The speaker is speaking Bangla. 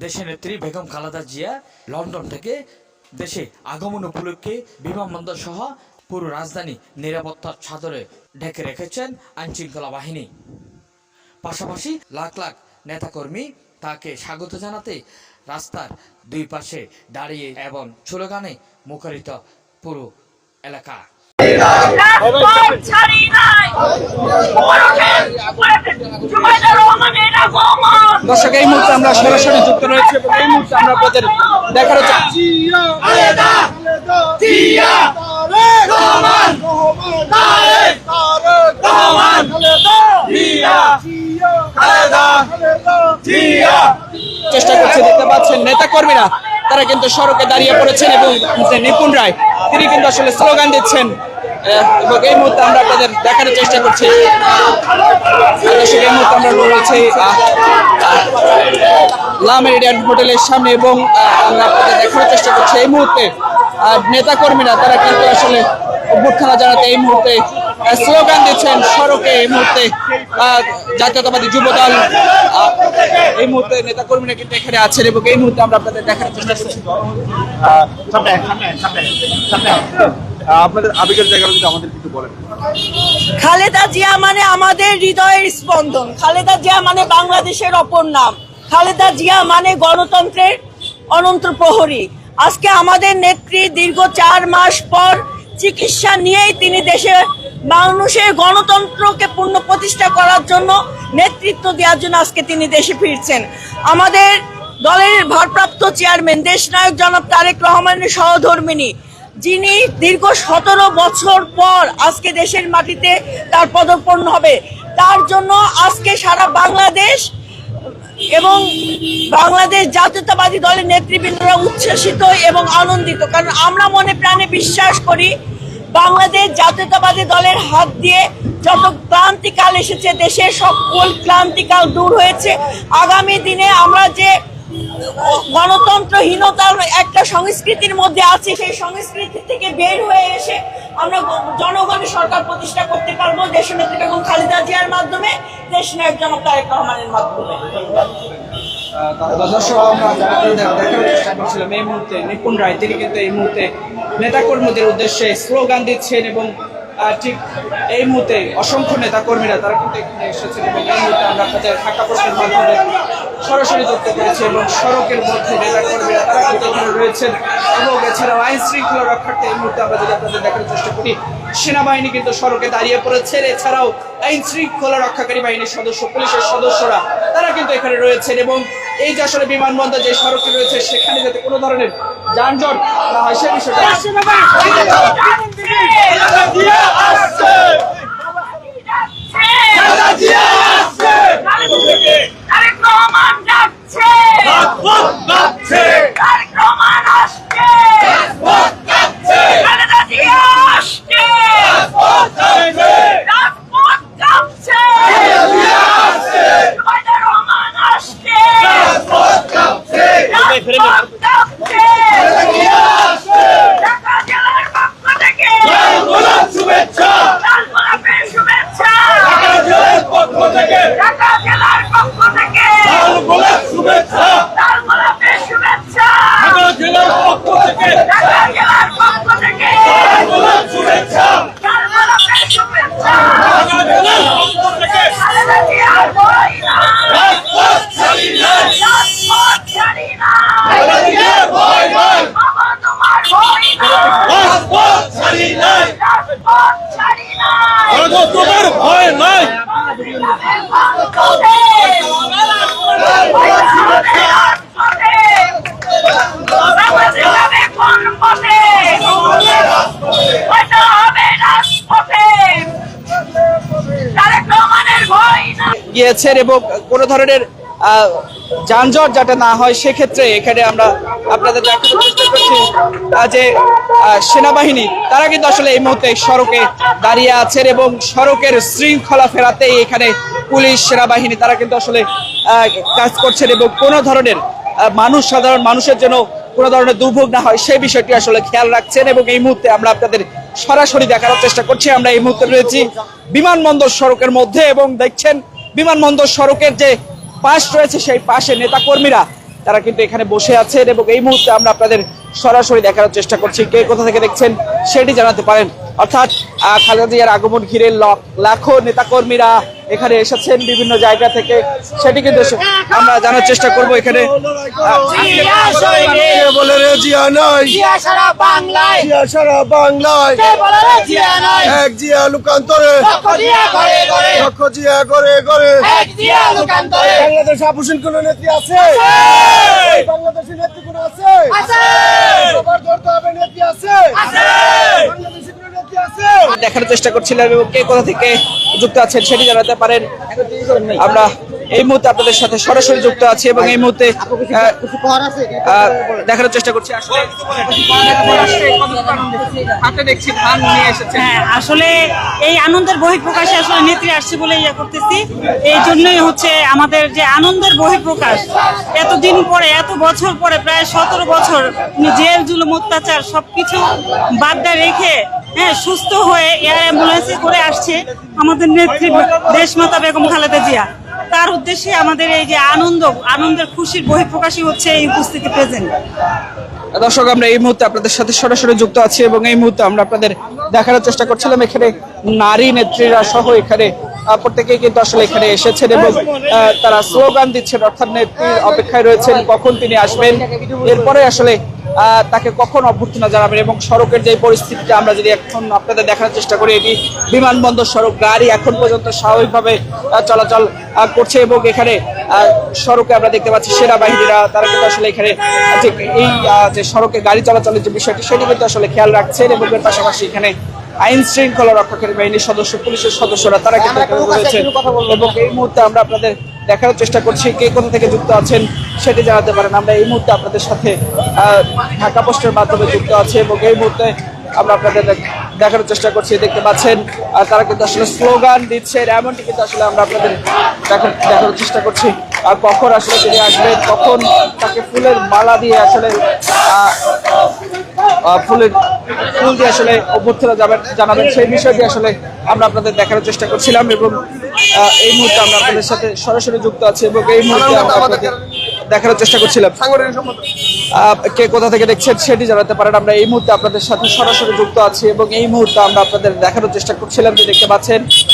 দেশের নেত্রী বেগম খালেদা জিয়া লন্ডন থেকে দেশে আগমন উপলক্ষে বিমানবন্দর সহ পুরো রাজধানী নিরাপত্তার ছাদরে ঢেকে রেখেছেন আইনশৃঙ্খলা বাহিনী। পাশাপাশি লাখ লাখ নেতাকর্মী তাকে স্বাগত জানাতে রাস্তার দুই পাশে দাঁড়িয়ে এবং স্লোগানে মুখরিত পুরো এলাকা। দর্শক এই মুহূর্তে আমরা সরাসরি যুক্ত রয়েছে এবং এই মুহূর্তে আমরা আপনাদের দেখার চেষ্টা করছে দেখতে পাচ্ছেন নেতা কর্মীরা তারা কিন্তু সড়কে দাঁড়িয়ে পড়েছেন এবং যে নিপুণ রায় তিনি কিন্তু আসলে স্লোগান দিচ্ছেন। আহ, এবং এই মুহূর্তে আমরা আপনাদের দেখানোর চেষ্টা করছি। আর আমরা রয়েছে আহ, আহ, লা মেরিডিয়ান হোটেলের সামনে এবং আমরা আপনাদের দেখানোর চেষ্টা করছি। এই মুহূর্তে নেতা কর্মীরা তারা কিন্তু আসলে অভ্যুত্থানা জানাতে এই মুহূর্তে স্লোগান দিচ্ছেন সড়কে। এই মুহূর্তে জাতীয়তাবাদী যুবদল এই মুহূর্তে নেতা কর্মীরা কিন্তু এখানে আছেন এবং এই মুহূর্তে আমরা আপনাদের দেখানোর চেষ্টা করছি। আপনাদের আবেগের জায়গাটা যদি আমাদের কিছু বলেন। খালেদা জিয়া মানে আমাদের হৃদয়ের স্পন্দন। খালেদা জিয়া মানে বাংলাদেশের অপর নাম। খালেদা জিয়া মানে গণতন্ত্রের অনন্ত প্রহরী। আজকে আমাদের নেত্রী দীর্ঘ চার মাস পর চিকিৎসা নিয়েই তিনি দেশে মানুষের গণতন্ত্রকে পূর্ণ প্রতিষ্ঠা করার জন্য নেতৃত্ব দেওয়ার জন্য আজকে তিনি দেশে ফিরছেন। আমাদের দলের ভারপ্রাপ্ত চেয়ারম্যান, দেশনায়ক জনাব তারেক রহমানের সহধর্মিনী যিনি দীর্ঘ সতেরো বছর পর আজকে দেশের মাটিতে তার পদর্পণ হবে। তার জন্য আজকে সারা বাংলাদেশ এবং বাংলাদেশ জাতীয়তাবাদী দলের নেতৃবৃন্দরা উচ্ছ্বসিত এবং আনন্দিত। কারণ আমরা মনে প্রাণে বিশ্বাস করি, বাংলাদেশ জাতীয়তাবাদী দলের হাত দিয়ে যত ক্লান্তিকাল এসেছে, দেশের সকল ক্লান্তিকাল দূর হয়েছে। আগামী দিনে আমরা যে গণতন্ত্রহীনতার একটা সংস্কৃতির মধ্যে আছে, সেই সংস্কৃতি থেকে বের হয়ে এসে আমরা জনগণের সরকার প্রতিষ্ঠা করতে পারব দেশনেত্রী বেগম খালেদা জিয়ার মাধ্যমে, দেশ নায়ক জনক তারেক রহমানের মাধ্যমে। দেখানোর চেষ্টা করছিলাম এই মুহূর্তে এই মুহূর্তে নেতাকর্মীদের উদ্দেশ্যে এবং ঠিক এই মুহূর্তে অসংখ্য নেতাকর্মীরা তারা কিন্তু এখানে এসেছেন এবং এই মুহূর্তে আমরা ঢাকা প্রশ্নের মাধ্যমে সরাসরি যুক্ত করেছি এবং সড়কের মধ্যে নেতাকর্মীরা তারা কিন্তু রয়েছেন এবং এছাড়াও আইন শৃঙ্খলা রক্ষার্থে এই মুহূর্তে আমরা যদি আপনাদের দেখার চেষ্টা করি সেনাবাহিনী কিন্তু সড়কে দাঁড়িয়ে পড়েছেন এছাড়াও আইন শৃঙ্খলা রক্ষাকারী বাহিনীর সদস্য পুলিশের সদস্যরা তারা কিন্তু এখানে রয়েছেন এবং এই যে আসলে বিমানবন্দর যে সড়কটি রয়েছে সেখানে যাতে কোনো ধরনের যানজট না হয় সে বিষয়টা গিয়েছেন এবং কোনো ধরনের যানজট যাতে না হয়, সেক্ষেত্রে এখানে আমরা আপনাদের দেখানোর চেষ্টা করছি যে সেনাবাহিনী, তারা কিন্তু আসলে এই মুহূর্তে সড়কে দাঁড়িয়ে আছেন এবং সড়কের শৃঙ্খলা ফেরাতেই এখানে পুলিশ, সেনাবাহিনী, তারা কিন্তু আসলে কাজ করছেন এবং কোনো ধরনের মানুষ, সাধারণ মানুষের জন্য কোনো ধরনের দুর্ভোগ না হয়, সেই বিষয়টি আসলে খেয়াল রাখছেন এবং এই মুহূর্তে আমরা আপনাদের সরাসরি দেখানোর চেষ্টা করছি। আমরা এই মুহূর্তে রয়েছি বিমানবন্দর সড়কের মধ্যে এবং দেখছেন বিমানবন্দর সড়কের যে পাশ রয়েছে, সেই পাশে নেতাকর্মীরা, তারা কিন্তু এখানে বসে আছেন এবং এই মুহূর্তে আমরা আপনাদের সরাসরি দেখানোর চেষ্টা করছি। কে কোথা থেকে দেখছেন, সেটি জানাতে পারেন। অর্থাৎ খালেদা জিয়ার আগমন ঘিরে লাখো নেতাকর্মীরা এখানে এসেছেন বিভিন্ন জায়গা থেকে। সেটি কিন্তু আমরা জানার চেষ্টা করব এখানে। আহ, কে বলে রে জিয়া নাই? সারা বাংলায়। এক জিয়া লুকান্তরে। করে করে বাংলাদেশ আপুসিন কোন নেত্রী আছে? বাংলাদেশের নেত্রী কোন আছে? আছে। নেত্রী দেখার চেষ্টা করছিলাম এবং কে কোথা থেকে যুক্ত আছেন সেটি জানাতে পারেন। আমরা এই মুহূর্তে আপনাদের সাথে সরাসরি যুক্ত আছি এবং এই মুহূর্তে দেখানোর চেষ্টা করছি। হ্যাঁ আসলে এই আনন্দের বহিঃপ্রকাশে আসলে নেত্রী আসছে বলে ইয়ে করতেছি। এই জন্যই হচ্ছে আমাদের যে আনন্দের বহিঃপ্রকাশ, এতদিন পরে, এত বছর পরে, প্রায় সতেরো বছর জেল, জুলুম, অত্যাচার সবকিছু বাদ রেখে হ্যাঁ সুস্থ হয়ে এয়ার অ্যাম্বুলেন্সে করে আসছে আমাদের নেত্রী দেশমাতা বেগম খালেদা জিয়া। তার উদ্দেশ্যে আমাদের এই যে আনন্দ, আনন্দের খুশির বহিঃপ্রকাশই হচ্ছে এই উপস্থিতি প্রেজেন্ট দর্শক, আমরা এই মুহূর্তে আপনাদের সাথে সরাসরি যুক্ত আছি এবং এই মুহূর্তে আমরা আপনাদের দেখানোর চেষ্টা করছিলাম এখানে নারী নেত্রীরা সহ এখানে প্রত্যেকেই কিন্তু আসলে এখানে এসেছেন এবং তারা স্লোগান দিচ্ছেন, অর্থাৎ নেত্রীর অপেক্ষায় রয়েছেন, কখন তিনি আসবেন, এরপরে আসলে তাকে কখন অভ্যর্থনা জানাবেন এবং সড়কের যে পরিস্থিতিটা আমরা যদি এখন আপনাদের দেখানোর চেষ্টা করি, এটি বিমানবন্দর সড়ক, গাড়ি এখন পর্যন্ত স্বাভাবিকভাবে চলাচল করছে এবং এখানে সড়কে আমরা দেখতে পাচ্ছি সেনাবাহিনীরা, তারা কিন্তু আসলে এখানে এই যে সড়কে গাড়ি চলাচলের যে বিষয়টি, সেটি কিন্তু আসলে খেয়াল রাখছেন এবং এর পাশাপাশি এখানে আইন শৃঙ্খলা রক্ষাকারী বাহিনীর সদস্য পুলিশের সদস্যরা তারা কিন্তু এবং এই মুহূর্তে আমরা আপনাদের দেখানোর চেষ্টা করছি কে কোথা থেকে যুক্ত আছেন সেটি জানাতে পারেন। আমরা এই মুহূর্তে আপনাদের সাথে ঢাকা পোস্টের মাধ্যমে যুক্ত আছে এবং এই মুহূর্তে আমরা আপনাদের দেখানোর চেষ্টা করছি। দেখতে পাচ্ছেন আর তারা কিন্তু আসলে স্লোগান দিচ্ছেন এমনটি কিন্তু আসলে আমরা আপনাদের দেখার দেখানোর চেষ্টা করছি। আর কখন আসলে তিনি আসবেন কখন তাকে ফুলের মালা দিয়ে আসলে ফুলের ফুল দিয়ে আসলে অভ্যর্থনা যাবেন- জানাবেন। সেই বিষয়টি আসলে আমরা আপনাদের দেখানোর চেষ্টা করছিলাম এবং এই মুহূর্তে আমরা আপনাদের সাথে সরাসরি যুক্ত আছি এবং এই মুহূর্তে আমরা আপনাদের দেখানোর চেষ্টা করছিলাম। কে কোথা থেকে দেখছেন সেটি জানাতে পারেন। আমরা এই মুহূর্তে আপনাদের সাথে সরাসরি যুক্ত আছি এবং এই মুহূর্তে আমরা আপনাদের দেখানোর চেষ্টা করছিলাম যে দেখতে পাচ্ছেন